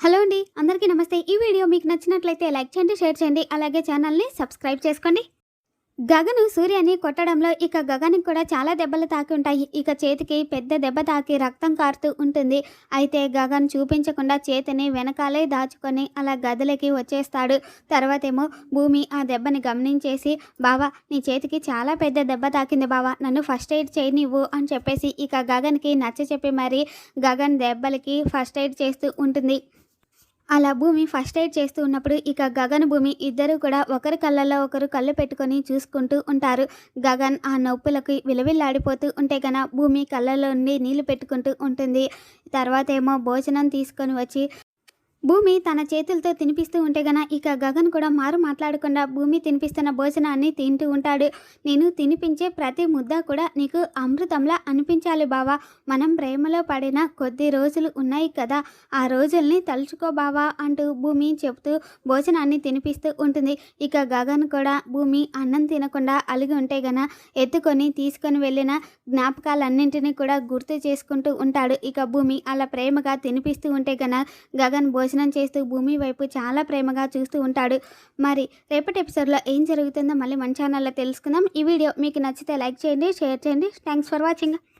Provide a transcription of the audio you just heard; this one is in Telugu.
హలో అండి అందరికీ నమస్తే. ఈ వీడియో మీకు నచ్చినట్లయితే లైక్ చేయండి షేర్ చేయండి అలాగే ఛానల్ని సబ్స్క్రైబ్ చేసుకోండి. గగను సూర్యని కొట్టడంలో ఇక గగనికి కూడా చాలా దెబ్బలు తాకి ఉంటాయి. ఇక చేతికి పెద్ద దెబ్బ తాకి రక్తం కారుతూ ఉంటుంది. అయితే గగన్ చూపించకుండా చేతిని వెనకాలే దాచుకొని అలా గదిలోకి వచ్చేస్తాడు. తర్వాత ఏమో భూమి ఆ దెబ్బని గమనించేసి బావా నీ చేతికి చాలా పెద్ద దెబ్బ తాకింది బావా. నన్ను ఫస్ట్ ఎయిడ్ చేయనివ్వు అని చెప్పేసి ఇక గగన్కి నచ్చ చెప్పి మరి గగన్ దెబ్బలకి ఫస్ట్ ఎయిడ్ చేస్తూ ఉంటుంది. అలా భూమి ఫస్ట్ ఎయిడ్ చేస్తూ ఉన్నప్పుడు ఇక గగన్ భూమి ఇద్దరు కూడా ఒకరి కళ్ళల్లో ఒకరు కళ్ళు పెట్టుకొని చూసుకుంటూ ఉంటారు. గగన్ ఆ నొప్పులకి విలవిల్లాడిపోతూ ఉంటే కన భూమి కళ్ళలో నుండి నీళ్ళు పెట్టుకుంటూ ఉంటుంది. తర్వాత ఏమో భోజనం తీసుకొని వచ్చి భూమి తన చేతులతో తినిపిస్తూ ఉంటే గన ఇక గగన్ కూడా మారు మాట్లాడకుండా భూమి తినిపిస్తున్న భోజనాన్ని తింటూ ఉంటాడు. నేను తినిపించే ప్రతి ముద్ద కూడా నీకు అమృతంలా అనిపించాలి బావా. మనం ప్రేమలో పడిన కొద్ది రోజులు ఉన్నాయి కదా. ఆ రోజుల్ని తలుచుకో బావా అంటూ భూమి చెప్తూ భోజనాన్ని తినిపిస్తూ ఉంటుంది. ఇక గగన్ కూడా భూమి అన్నం తినకుండా అలిగి ఉంటే గన ఎత్తుకొని తీసుకొని వెళ్ళిన జ్ఞాపకాలన్నింటినీ కూడా గుర్తు చేసుకుంటూ ఉంటాడు. ఇక భూమి అలా ప్రేమగా తినిపిస్తూ ఉంటే గన గగన్ భోజనం భోజనం చేస్తూ భూమి వైపు చాలా ప్రేమగా చూస్తూ ఉంటాడు. మరి రేపటి ఎపిసోడ్లో ఏం జరుగుతుందో మళ్ళీ మన ఛానల్లో తెలుసుకుందాం. ఈ వీడియో మీకు నచ్చితే లైక్ చేయండి షేర్ చేయండి. Thanks for watching